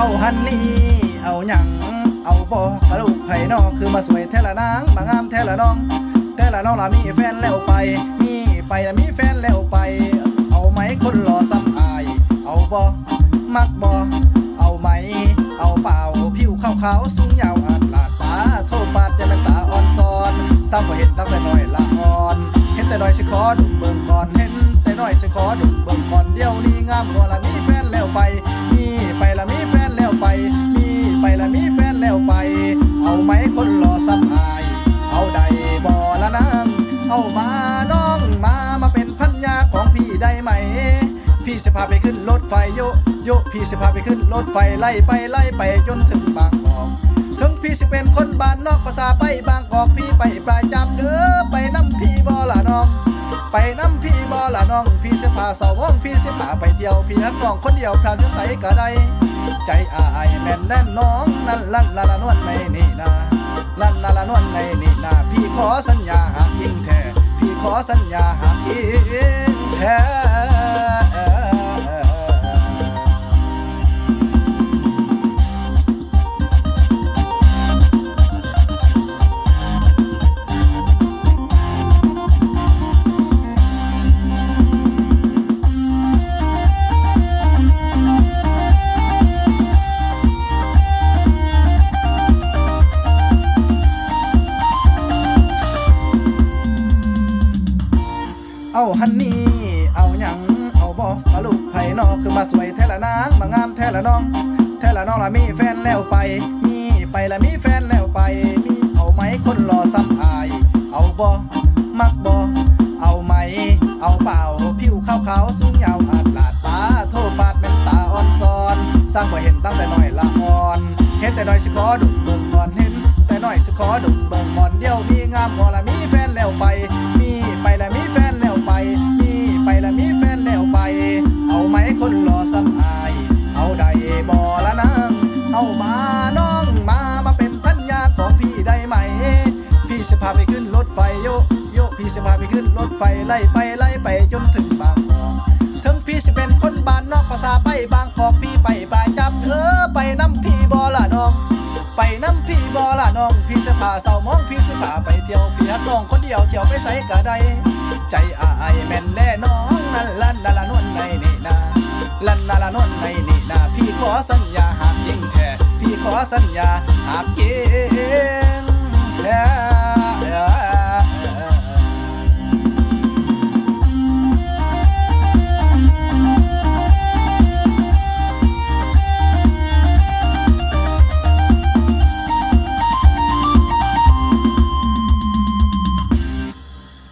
เอาฮันนี่ เอาหยัง เอาบอกระลูกไผ่นอกคือมาสวยแท้ละนางมางามแท้ละน้อง แท้ละน้องล่ะมีแฟนแล้วไปมีไปละมีแฟนแล้วไป เอาไหมคนหล่อซ้ำอาย เอาบอมักบอเอาไหม เอาเปล่าผิวขาวขาวๆสูงยาวอาดลาดตาโทษปาดจะเป็นตาอ่อนซอนซ้ำบ่เห็นตั้งแต่น้อยละอ่อน เห็นแต่น้อยสิขอดุเบิ่งก่อนเห็นแต่น้อยสิขอดุเบิ่งก่อนเดี๋ยวนี้งามกว่าละมีแฟนแล้วไป เอามาน้องมามาเป็นพันยาของพี่ได้ไหม พี่สิพาไปขึ้นรถไฟโยโยพี่สิพาไปขึ้นรถไฟไล่ไปไล่ไปจนถึงบางกอกถึงพี่สิเป็นคนบ้านนอกภาษาไปบางกอกพี่ไปปลายจำเด้อไปน้ำพี่บ่ละน้อง ไปน้ำพี่บ่ละน้อง พี่สิพาสาววงพี่สิพาไปเที่ยวพี่ฮักน้องคนเดียวพาอยู่ใสก็ได้ ใจอายแน่นแน่นน้องนั่นลั่นละละนวลในนี่นา ลั่นลาละนวลในนี่นาพี่ขอสัญญาหากยิงแท้พี่ขอสัญญาหากยิงแท้ เอาฮันนี่ เอาหยัง เอาบอกกะลูกไผ่นอกคือมาสวยแท้ละนางมางามแท้ละน้อง แท้ละน้องละมีแฟนแล้วไป มีไปละมีแฟนแล้วไป มีเอาไหมคนรอซ้ำอาย เอาบอมักบอเอาไหม เอาเปล่าผิวขาวขาวๆสูงยาวอาดลาดตาโทษปาดเป็นตาอ่อนซอน สร้างบ่เห็นตั้งแต่น้อยละอ่อนเห็นแต่น้อยสิขอดุเบิ่งก่อนเห็นแต่น้อยสิขอดุเบิ่งก่อนเดียวมีงามพอละมีแฟนแล้วไป เอามาน้องมามาเป็นพันยาของพี่ได้ไหม พี่จะพาไปขึ้นรถไฟโยโยพี่จะพาไปขึ้นรถไฟไล่ไปไล่ไปจนถึงบางกอกถึงพี่สิเป็นคนบ้านนอกภาษาไปบางกอกพี่ไปปลายจำเออไปน้ำพี่บอละน้องไปน้ำพี่บอละน้อง พี่จะพาสาวมองพี่จะพาไปเที่ยวพี่ฮักน้องคนเดียวเที่ยวไปใส่กะไดใจอายแม่นแน่น้องนั่น สัญญาหากเก่งแท้